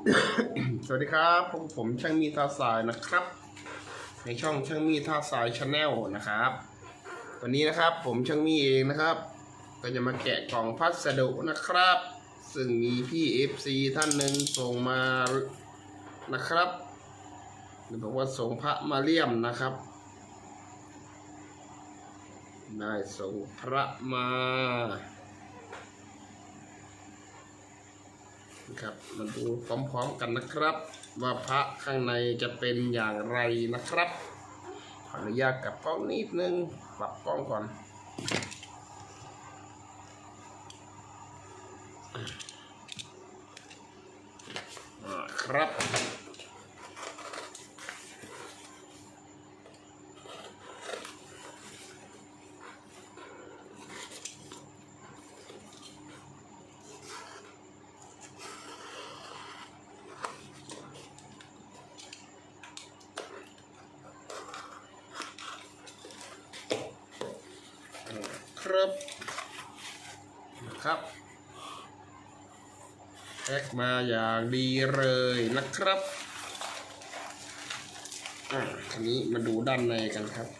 สวัสดีครับผมผมช่างมีท่าสายนะครับ ในช่องช่างมีท่าสายชาแนลนะครับ วันนี้นะครับผมช่างมีเองนะครับ ก็จะมาแกะกล่องพัสดุนะครับ ซึ่งมีพี่ FC ท่านหนึ่งส่งมานะครับบอกว่าส่งพระมาเลี่ยมนะครับได้ส่งพระมา ครับ มาดูพร้อมๆกันนะครับ ว่าพระข้างในจะเป็นอย่างไรนะครับขออนุญาตกลับกล้องนิดนึงปรับกล้องก่อนครับ ครั บนะครับแพ็กมาอย่างดีเลยนะครับอ่าทีนี้มาดูด้านในกันครับ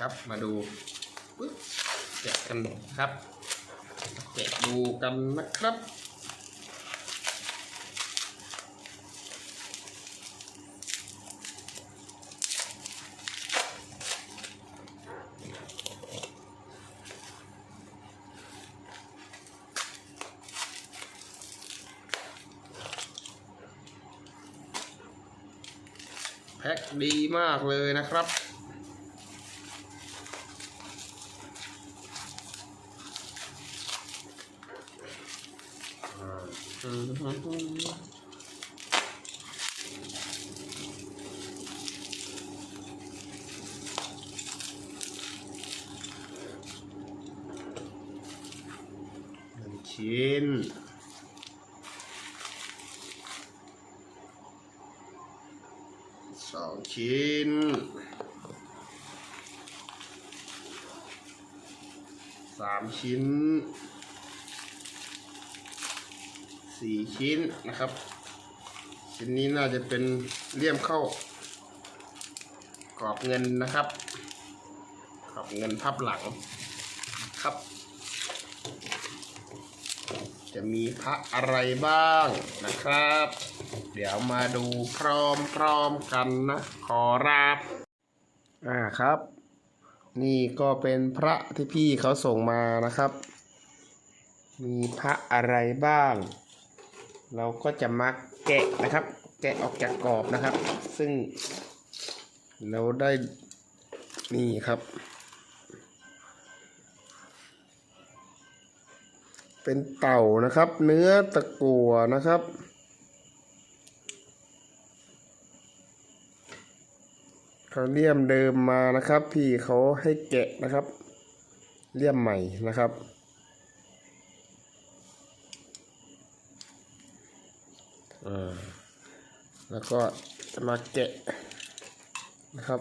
ครับมาดูปึ๊บแกะกันครับแกะดูกันนะครับ แพ็คดีมากเลยนะครับ หนึ่ง ชิ้นสองชิ้นสามชิ้น สี่ชิ้นนะครับ ชิ้นนี้น่าจะเป็นเลี่ยมเข้ากรอบเงินนะครับกรอบเงินพับหลังครับ จะมีพระอะไรบ้างนะครับ เดี๋ยวมาดูพร้อมๆกันนะ ขอรับอ่าครับ นี่ก็เป็นพระที่พี่เขาส่งมานะครับ มีพระอะไรบ้าง เราก็จะมาแกะนะครับ แกะออกจากกรอบนะครับ ซึ่งเราได้นี่ครับ เป็นเต่านะครับ เนื้อตะกั่วนะครับ เขาเลี่ยมเดิมมานะครับ พี่เขาให้แกะนะครับ เลี่ยมใหม่นะครับ อ่า แล้วก็จะมาแกะนะครับ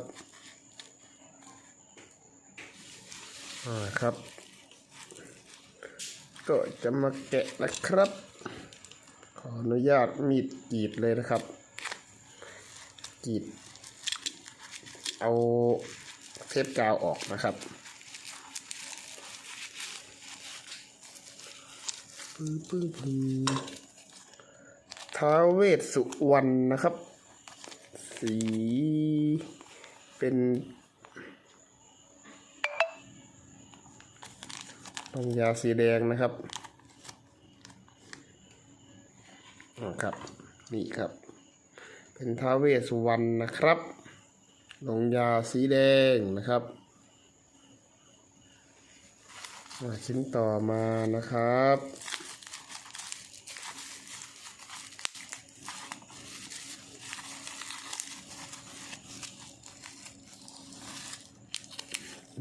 อ่าครับ ก็จะมาแกะนะครับ ขออนุญาตมีดกรีดเลยนะครับกรีดเอาเทปกาวออกนะครับปึ้งปึ้งปึ้ง ท้าเวสสุวรรณนะครับ สีเป็นลงยาสีแดงนะครับอ่าครับ นี่ครับ เป็นท้าเวสสุวรรณนะครับลงยาสีแดงนะครับชิ้นต่อมานะครับ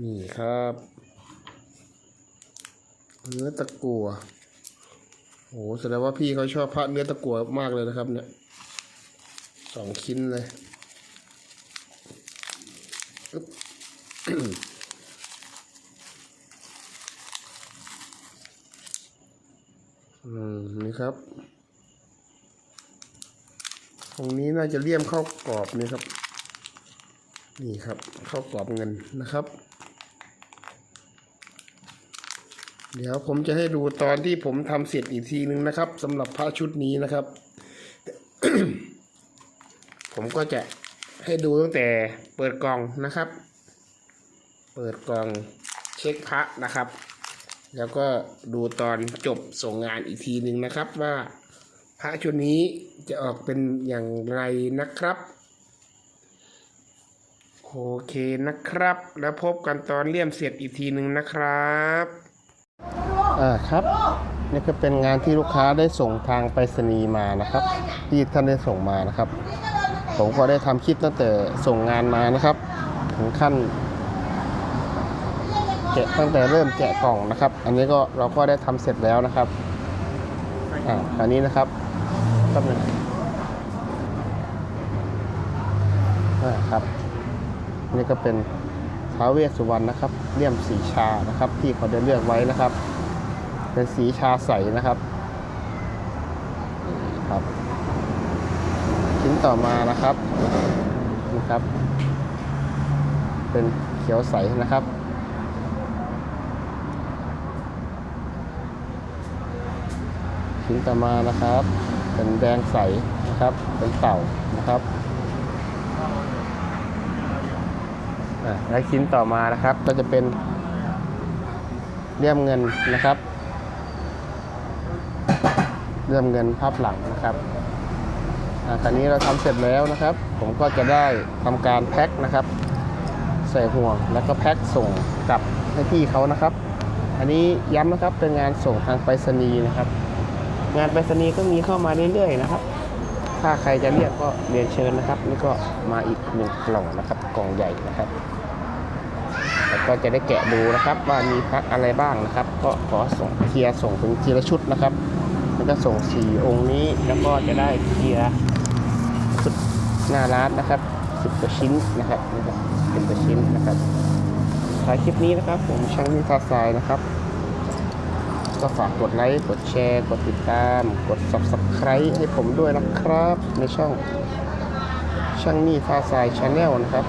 นี่ครับ เนื้อตะกั่วโอ้แสดงว่าพี่เขาชอบพระเนื้อตะกั่วมากเลยนะครับ เนี่ยสองชิ้นเลยอึ๊บอืมนี่ครับตรงนี้น่าจะเลี่ยมเข้ากรอบนี่ครับ นี่ครับเข้ากรอบเงินนะครับ เดี๋ยวผมจะให้ดูตอนที่ผมทำเสร็จอีกทีนึงนะครับสำหรับพระชุดนี้นะครับ ผมก็จะให้ดูตั้งแต่เปิดกล่องนะครับ เปิดกล่องเช็คพระนะครับ แล้วก็ดูตอนจบส่งงานอีกทีหนึ่งนะครับ ว่าพระชุดนี้จะออกเป็นอย่างไรนะครับโอเคนะครับ แล้วพบกันตอนเลี่ยมเสร็จอีกทีหนึ่งนะครับ อ่าครับ นี่ก็เป็นงานที่ลูกค้าได้ส่งทางไปรษณีย์มานะครับ ที่ท่านได้ส่งมานะครับ ผมก็ได้ทำคลิปตั้งแต่ส่งงานมานะครับ ถึงขั้นแกะตั้งแต่เริ่มแกะกล่องนะครับ อันนี้ก็เราก็ได้ทำเสร็จแล้วนะครับอ่าอันนี้นะครับแป๊บนึงอ่าครับนี่ก็เป็นท้าเวสสุวรรณนะครับเลี่ยมสีชานะครับ ที่เขาได้เลือกไว้นะครับ เป็นสีชาใสนะครับนี่ครับ ชิ้นต่อมานะครับนะครับ เป็นเขียวใสนะครับ ชิ้นต่อมานะครับ เป็นแดงใสนะครับ เป็นเต่านะครับอะและชิ้นต่อมานะครับก็จะเป็นเลี่ยมเงินนะครับ เลี่ยมเงินภาพหลังนะครับคราวนี้เราทำเสร็จแล้วนะครับ ผมก็จะได้ทำการแพ็คนะครับ ใส่ห่วงแล้วก็แพ็คส่งกลับให้พี่เขานะครับ อันนี้ย้ำนะครับเป็นงานส่งทางไปรษณีย์นะครับ งานไปรษณีย์ก็มีเข้ามาเรื่อยๆนะครับ ถ้าใครจะเรียกก็เรียนเชิญนะครับนี่ก็มาอีกหนึ่งกล่องนะครับ กล่องใหญ่นะครับแล้วก็จะได้แกะดูนะครับว่ามีพักอะไรบ้างนะครับ ก็ขอส่งเคลียร์ส่งเป็นทีละชุดนะครับ แล้วก็ส่งสี่องค์นี้แล้วก็จะได้เคลียร์ชุดหน้าร้านนะครับสิบกว่าชิ้นนะครับนี่ครับสิบกว่าชิ้นนะครับท้ายคลิปนี้นะครับ ผมช่างนิทาทรายนะครับ ก็ฝากกดไลค์กดแชร์กดติดตาม กด subscribe ให้ผมด้วยนะครับ ในช่องช่างนี่ฟ้าสายชาแนลนะครับ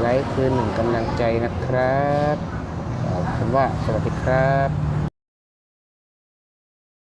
ไลค์คือหนึ่งกำลังใจนะครับขอบคุณว่าสวัสดีครับ